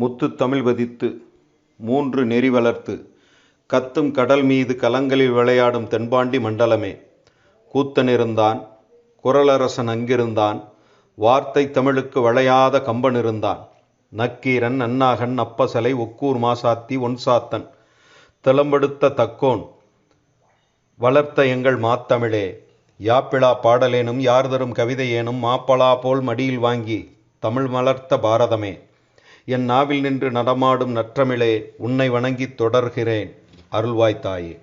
முத்துத் தமிழ் பதித்து மூன்று நெறி வளர்த்து கத்தும் கடல் மீது கலங்களில் விளையாடும் தென்பாண்டி மண்டலமே. கூத்தனிருந்தான் குரலரசன் அங்கிருந்தான் வார்த்தை தமிழுக்கு வளையாத கம்பன் இருந்தான். நக்கீரன் அன்னாகன் அப்பசலை ஒக்கூர் மாசாத்தி ஒன்சாத்தன் திளம்பெடுத்த தக்கோன் வளர்த்த எங்கள் மாத்தமிழே. யாப்பிழா பாடலேனும் யார்தரும் கவிதையேனும் மாப்பலா போல் மடியில் வாங்கி தமிழ் மலர்த்த பாரதமே. என் நாவில் நின்று நடமாடும் நற்றமிழே உன்னை வணங்கித் தொடர்கிறேன் அருள்வாய் தாயே.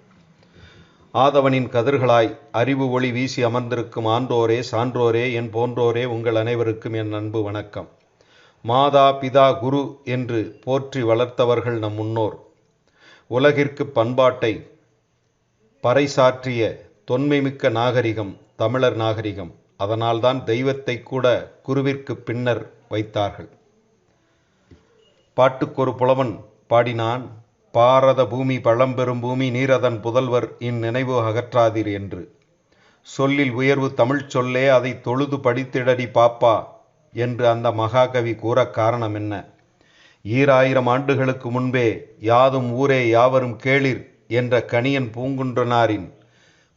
ஆதவனின் கதிர்களாய் அறிவு ஒளி வீசி அமர்ந்திருக்கும் ஆன்றோரே சான்றோரே என் போன்றோரே உங்கள் அனைவருக்கும் என் அன்பு வணக்கம். மாதா பிதா குரு என்று போற்றி வளர்த்தவர்கள் நம் முன்னோர். உலகிற்கு பண்பாட்டை பறைசாற்றிய தொன்மைமிக்க நாகரிகம் தமிழர் நாகரிகம். அதனால்தான் தெய்வத்தை கூட குருவிற்கு பின்னர் வைத்தார்கள். பாட்டுக்கொரு புலவன் பாடினான் பாரத பூமி பழம்பெரும் பூமி நீரதன் புதல்வர் இந்நினைவு அகற்றாதீர் என்று. சொல்லில் உயர்வு தமிழ்ச் சொல்லே அதை தொழுது படித்திடடி பாப்பா என்று அந்த மகாகவி கூற காரணம் என்ன? ஈராயிரம் ஆண்டுகளுக்கு முன்பே யாதும் ஊரே யாவரும் கேளிர் என்ற கணியன் பூங்குன்றனாரின்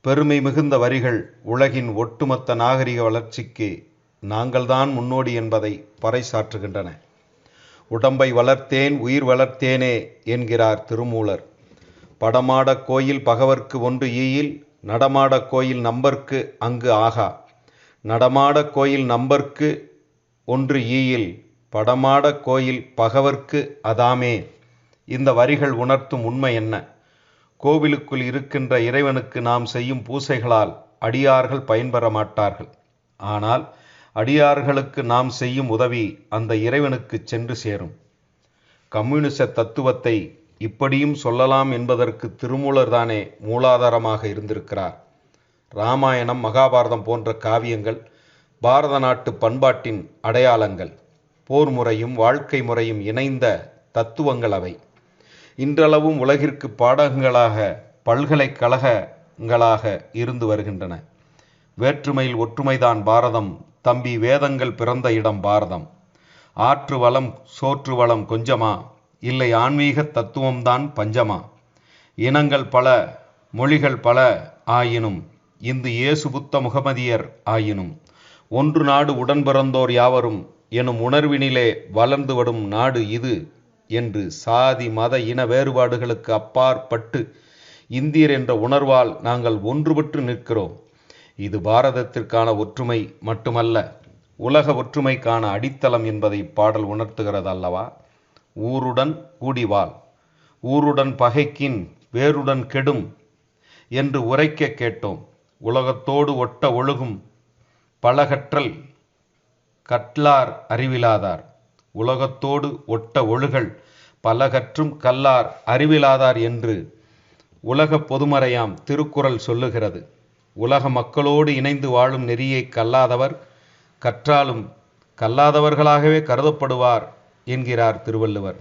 பெருமை மிகுந்த வரிகள் உலகின் ஒட்டுமொத்த நாகரிக வளர்ச்சிக்கு நாங்கள்தான் முன்னோடி என்பதை பறைசாற்றுகின்றன. உடம்பை வளர்த்தேன் உயிர் வளர்த்தேனே என்கிறார் திருமூலர். படமாடக் கோயில் பகவர்க்கு ஒன்று ஈயில் நடமாடக் கோயில் நம்பர்க்கு அங்கு ஆகா. நடமாடக் கோயில் நம்பர்க்கு ஒன்று ஈயில் படமாடக் கோயில் பகவர்க்கு அதாமே. இந்த வரிகள் உணர்த்தும் உண்மை என்ன? கோவிலுக்குள் இருக்கின்ற இறைவனுக்கு நாம் செய்யும் பூசைகளால் அடியார்கள் பயன்பெற மாட்டார்கள். ஆனால் அடியார்களுக்கு நாம் செய்யும் உதவி அந்த இறைவனுக்கு சென்று சேரும். கம்யூனிச தத்துவத்தை இப்படியும் சொல்லலாம் என்பதற்கு திருமூலர் தானே மூலாதாரமாக இருந்திருக்கிறார். ராமாயணம் மகாபாரதம் போன்ற காவியங்கள் பாரத நாட்டு பண்பாட்டின் அடையாளங்கள் போர் முறையும் வாழ்க்கை முறையும் இணைந்த தத்துவங்கள் அவை. இன்றளவும் உலகிற்கு பாடகங்களாக பல்கலைக்கழகங்களாக இருந்து வருகின்றன. வேற்றுமையில் ஒற்றுமைதான் பாரதம் தம்பி வேதங்கள் பிறந்த இடம் பாரதம். ஆற்று வளம் சோற்று வளம் கொஞ்சமா? இல்லை ஆன்மீக தத்துவம்தான் பஞ்சமா? இனங்கள் பல மொழிகள் பல ஆயினும் இந்து இயேசு புத்த முகமதியர் ஆயினும். ஒன்று நாடு உடன் பிறந்தோர் யாவரும் எனும் உணர்வினிலே வளர்ந்து வரும் நாடு இது என்று சாதி மத இன வேறுபாடுகளுக்கு அப்பாற்பட்டு இந்தியர் என்ற உணர்வால் நாங்கள் ஒன்றுபட்டு நிற்கிறோம். இது பாரதத்திற்கான ஒற்றுமை மட்டுமல்ல உலக ஒற்றுமைக்கான அடித்தளம் என்பதை பாடல் உணர்த்துகிறது அல்லவா? ஊருடன் கூடிவாள் ஊருடன் பகைக்கின் வேருடன் கெடும் என்று உரைக்க கேட்டோம். உலகத்தோடு ஒட்ட ஒழுகும் பலகற்றல் கட்லார் அறிவிலாதார் உலகத்தோடு ஒட்ட ஒழுகல் பலகற்றும் கல்லார் அறிவிலாதார் என்று உலக பொதுமறையாம் திருக்குறள் சொல்லுகிறது. உலக மக்களோடு இணைந்து வாழும் நெறியை கல்லாதவர் கற்றாலும் கல்லாதவர்களாகவே கருதப்படுவார் என்கிறார் திருவள்ளுவர்.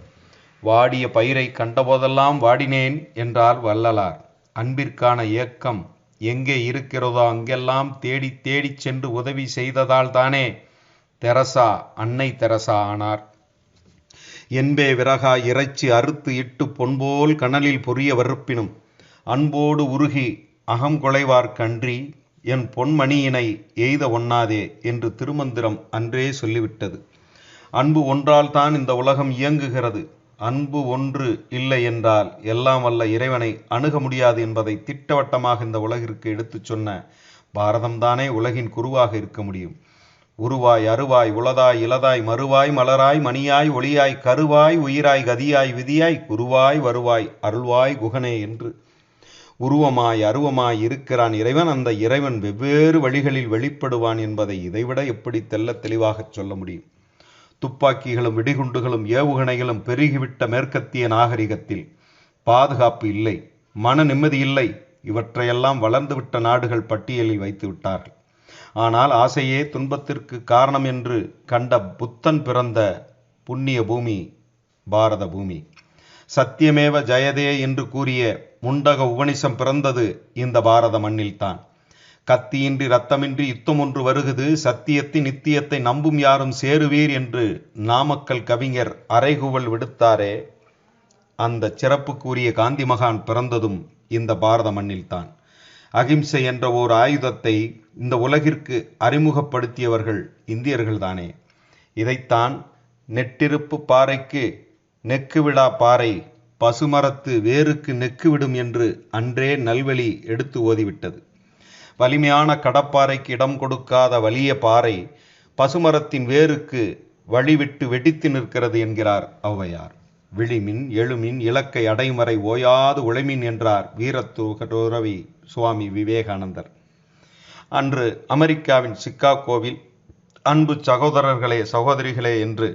வாடிய பயிரை கண்டபோதெல்லாம் வாடினேன் என்றார் வள்ளலார். அன்பிற்கான இயக்கம் எங்கே இருக்கிறதோ அங்கெல்லாம் தேடி தேடிச் சென்று உதவி செய்ததால் தானே தெரசா அன்னை தெரசா ஆனார். என்பே விறகா இறைச்சி அறுத்து இட்டு பொன்போல் கனலில் பொரிய வறுப்பினும் அன்போடு உருகி அகம் கொலைவார் கன்றி என் பொன்மணியினை எய்த ஒண்ணாதே என்று திருமந்திரம் அன்றே சொல்லிவிட்டது. அன்பு ஒன்றால் தான் இந்த உலகம் இயங்குகிறது. அன்பு ஒன்று இல்லை என்றால் எல்லாம் வல்ல இறைவனை அணுக முடியாது என்பதை திட்டவட்டமாக இந்த உலகிற்கு எடுத்துச் சொன்ன பாரதம்தானே உலகின் குருவாக இருக்க முடியும். உருவாய் அருவாய் உளதாய் இலதாய் மறுவாய் மலராய் மணியாய் ஒளியாய் கருவாய் உயிராய் கதியாய் விதியாய் குருவாய் வருவாய் அருள்வாய் குகனே என்று உருவமாய் அருவமாய் இருக்கிறான் இறைவன். அந்த இறைவன் வெவ்வேறு வழிகளில் வெளிப்படுவான் என்பதை இதைவிட எப்படி தெல்ல தெளிவாகச் சொல்ல முடியும்? துப்பாக்கிகளும் வெடிகுண்டுகளும் ஏவுகணைகளும் பெருகிவிட்ட மேற்கத்திய நாகரிகத்தில் பாதுகாப்பு இல்லை மன நிம்மதி இல்லை. இவற்றையெல்லாம் வளர்ந்துவிட்ட நாடுகள் பட்டியலில் வைத்து விட்டார்கள். ஆனால் ஆசையே துன்பத்திற்கு காரணம் என்று கண்ட புத்தன் பிறந்த புண்ணிய பூமி பாரத பூமி. சத்தியமேவ ஜெயதே என்று கூறிய முண்டக உபனிஷம் பிறந்தது இந்த பாரத மண்ணில்தான். கத்தியின்றி ரத்தமின்றி யுத்தம் ஒன்று வருகுது சத்தியத்தின் நித்தியத்தை நம்பும் யாரும் சேருவீர் என்று நாமக்கல் கவிஞர் அரைகுவல் விடுத்தாரே. அந்த சிறப்புக்குரிய காந்தி மகான் பிறந்ததும் இந்த பாரத மண்ணில்தான். அகிம்சை என்ற ஓர் ஆயுதத்தை இந்த உலகிற்கு அறிமுகப்படுத்தியவர்கள் இந்தியர்கள்தானே. இதைத்தான் நெட்டிருப்பு பாறைக்கு நெக்குவிடா பாறை பசுமரத்து வேருக்கு நெக்குவிடும் என்று அன்றே நல்வழி எடுத்து ஓதிவிட்டது. வலிமையான கடப்பாறைக்கு இடம் கொடுக்காத வலிய பாறை பசுமரத்தின் வேருக்கு வழிவிட்டு வெடித்து நிற்கிறது என்கிறார் ஔவையார். விழிமின் எழுமின் இலக்கை அடைமறை ஓயாது உழைமின் என்றார் வீரத்துறவி சுவாமி விவேகானந்தர். அன்று அமெரிக்காவின் சிக்காகோவில் அன்பு சகோதரர்களே சகோதரிகளே என்று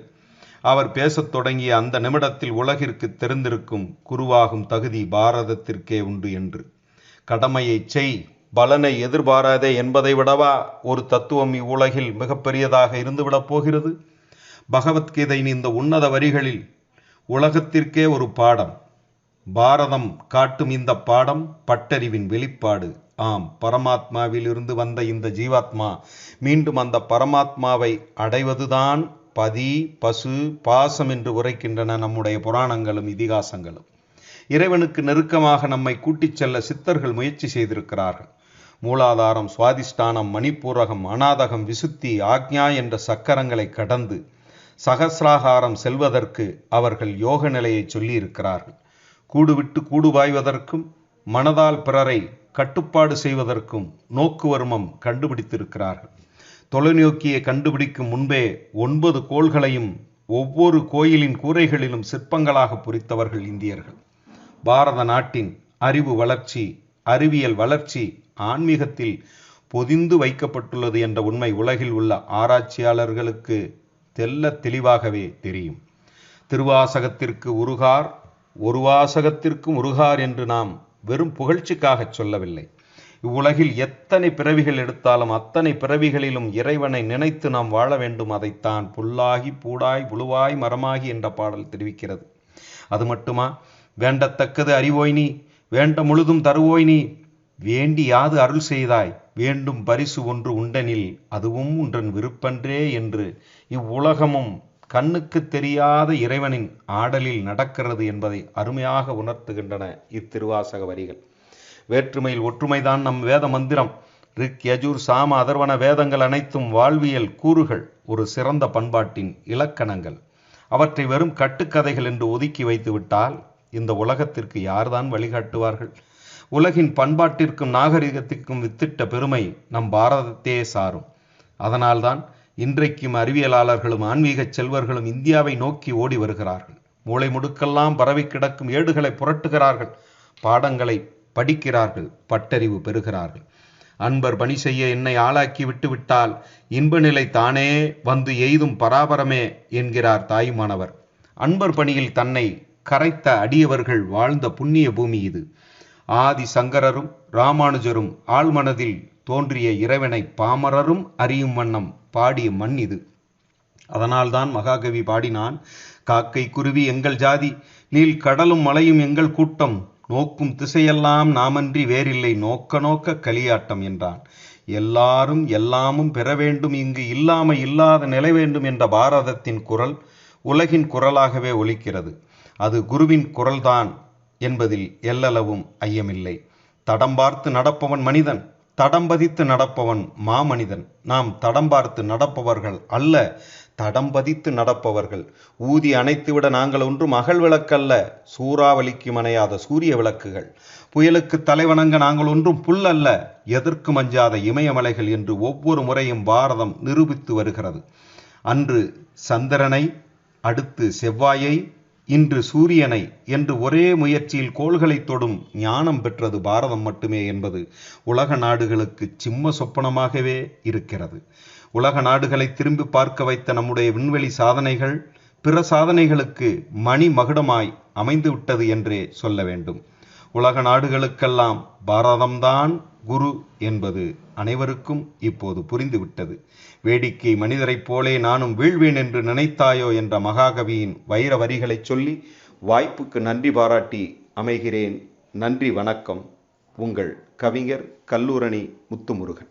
அவர் பேசத் தொடங்கிய அந்த நிமிடத்தில் உலகிற்கு தெரிந்திருக்கும் குருவாகும் தகுதி பாரதத்திற்கே உண்டு என்று. கடமையை செய் பலனை எதிர்பாராதே என்பதை விடவா ஒரு தத்துவம் இவ்வுலகில் மிகப்பெரியதாக இருந்துவிடப் போகிறது? பகவத்கீதையின் இந்த உன்னத வரிகளில் உலகத்திற்கே ஒரு பாடம். பாரதம் காட்டும் இந்த பாடம் பட்டறிவின் வெளிப்பாடு. ஆம் பரமாத்மாவில் இருந்து வந்த இந்த ஜீவாத்மா மீண்டும் அந்த பரமாத்மாவை அடைவதுதான் பதி பசு பாசம் என்று உரைக்கின்றன நம்முடைய புராணங்களும் இதிகாசங்களும். இறைவனுக்கு நெருக்கமாக நம்மை கூட்டிச் செல்ல சித்தர்கள் முயற்சி செய்திருக்கிறார்கள். மூலாதாரம் சுவாதிஷ்டானம் மணிப்பூரகம் அநாதகம் விசுத்தி ஆக்ஞா என்ற சக்கரங்களை கடந்து சகசிராகாரம் செல்வதற்கு அவர்கள் யோக நிலையை சொல்லியிருக்கிறார்கள். கூடுவிட்டு கூடுபாய்வதற்கும் மனதால் பிறரை கட்டுப்பாடு செய்வதற்கும் நோக்குவர்மம் கண்டுபிடித்திருக்கிறார்கள். தொலைநோக்கியை கண்டுபிடிக்கும் முன்பே ஒன்பது கோள்களையும் ஒவ்வொரு கோயிலின் கூரைகளிலும் சிற்பங்களாக பொறித்தவர்கள் இந்தியர்கள். பாரத நாட்டின் அறிவு வளர்ச்சி அறிவியல் வளர்ச்சி ஆன்மீகத்தில் பொதிந்து வைக்கப்பட்டுள்ளது என்ற உண்மை உலகில் உள்ள ஆராய்ச்சியாளர்களுக்கு தெல்ல தெளிவாகவே தெரியும். திருவாசகத்திற்கு உருகார் ஒரு வாசகத்திற்கும் உருகார் என்று நாம் வெறும் புகழ்ச்சிக்காகச் சொல்லவில்லை. இவ்வுலகில் எத்தனை பிறவிகள் எடுத்தாலும் அத்தனை பிறவிகளிலும் இறைவனை நினைத்து நாம் வாழ வேண்டும் அதைத்தான் புல்லாகி பூடாய் புழுவாய் மரமாகி என்ற பாடல் தெரிவிக்கிறது. அது மட்டுமா? வேண்டத்தக்கது அறிவோய் நீ வேண்ட முழுதும் தருவோய் நீ வேண்டி யாது அருள் செய்தாய் வேண்டும் பரிசு ஒன்று உண்டனில் அதுவும் உன்றன் விருப்பன்றே என்று இவ்வுலகமும் கண்ணுக்கு தெரியாத இறைவனின் ஆடலில் நடக்கிறது என்பதை அருமையாக உணர்த்துகின்றன இத்திருவாசக வரிகள். வேற்றுமையில் ஒற்றுமைதான் நம் வேத மந்திரம். ரிக் யஜூர் சாம அதர்வன வேதங்கள் அனைத்தும் வாழ்வியல் கூறுகள் ஒரு சிறந்த பண்பாட்டின் இலக்கணங்கள். அவற்றை வெறும் கட்டுக்கதைகள் என்று ஒதுக்கி வைத்துவிட்டால் இந்த உலகத்திற்கு யார்தான் வழிகாட்டுவார்கள்? உலகின் பண்பாட்டிற்கும் நாகரிகத்திற்கும் வித்திட்ட பெருமை நம் பாரதத்தையே சாரும். அதனால்தான் இன்றைக்கும் அறிவியலாளர்களும் ஆன்மீக செல்வர்களும் இந்தியாவை நோக்கி ஓடி வருகிறார்கள். மூளை முடுக்கெல்லாம் பரவி கிடக்கும் ஏடுகளை புரட்டுகிறார்கள். பாடங்களை படிக்கிறார்கள் பட்டறிவு பெறுகிறார்கள். அன்பர் பணி செய்ய என்னை ஆளாக்கி விட்டுவிட்டால் இன்ப நிலை தானே வந்து எய்தும் பராபரமே என்கிறார் தாயுமானவர். அன்பர் பணியில் தன்னை கரைத்த அடியவர்கள் வாழ்ந்த புண்ணிய பூமி இது. ஆதி சங்கரரும் ராமானுஜரும் ஆழ்மனதில் தோன்றிய இறைவனை பாமரரும் அறியும் வண்ணம் பாடிய மண் இது. அதனால்தான் மகாகவி பாடினான் காக்கை குருவி எங்கள் ஜாதி நீல் கடலும் மலையும் எங்கள் கூட்டம் நோக்கும் திசையெல்லாம் நாமன்றி வேறில்லை. நோக்க நோக்க களியாட்டம் என்றான். எல்லாரும் எல்லாமும் பெற வேண்டும். இங்கு இல்லாம இல்லாத நிலை வேண்டும் என்ற பாரதத்தின் குரல் உலகின் குரலாகவே ஒலிக்கிறது. அது குருவின் குரல்தான் என்பதில் எல்லளவும் ஐயமில்லை. தடம் பார்த்து நடப்பவன் மனிதன் தடம் பதித்து நடப்பவன் மாமனிதன். நாம் தடம் பார்த்து நடப்பவர்கள் அல்ல. தடம் பதித்து நடப்பவர்கள். ஊதி அணைத்துவிட நாங்கள் ஒன்றும் அகல் விளக்கல்ல. சூறாவளிக்கு மனையாத சூரிய விளக்குகள். புயலுக்கு தலைவணங்க நாங்கள் ஒன்றும் புல் அல்ல. எதற்கு மஞ்சாத இமயமலைகள் என்று ஒவ்வொரு முறையும் பாரதம் நிரூபித்து வருகிறது. அன்று சந்திரனை அடுத்து செவ்வாயை இன்று சூரியனை என்று ஒரே முயற்சியில் கோள்களை தொடும் ஞானம் பெற்றது பாரதம் மட்டுமே என்பது உலக நாடுகளுக்கு சிம்ம சொப்பனமாகவே இருக்கிறது. உலக நாடுகளை திரும்பி பார்க்க வைத்த நம்முடைய விண்வெளி சாதனைகள் பிற சாதனைகளுக்கு மணி மகுடமாய் அமைந்து விட்டது என்றே சொல்ல வேண்டும். உலக நாடுகளுக்கெல்லாம் பாரதம்தான் குரு என்பது அனைவருக்கும் இப்போது புரிந்துவிட்டது வேடிக்கை மனிதரைப் போலே நானும் வீழ்வேன் என்று நினைத்தாயோ என்ற மகாகவியின் வைர வரிகளைச் சொல்லி வாய்ப்புக்கு நன்றி பாராட்டி அமைகிறேன். நன்றி வணக்கம். உங்கள் கவிஞர் கல்லூரணி முத்துமுருகன்.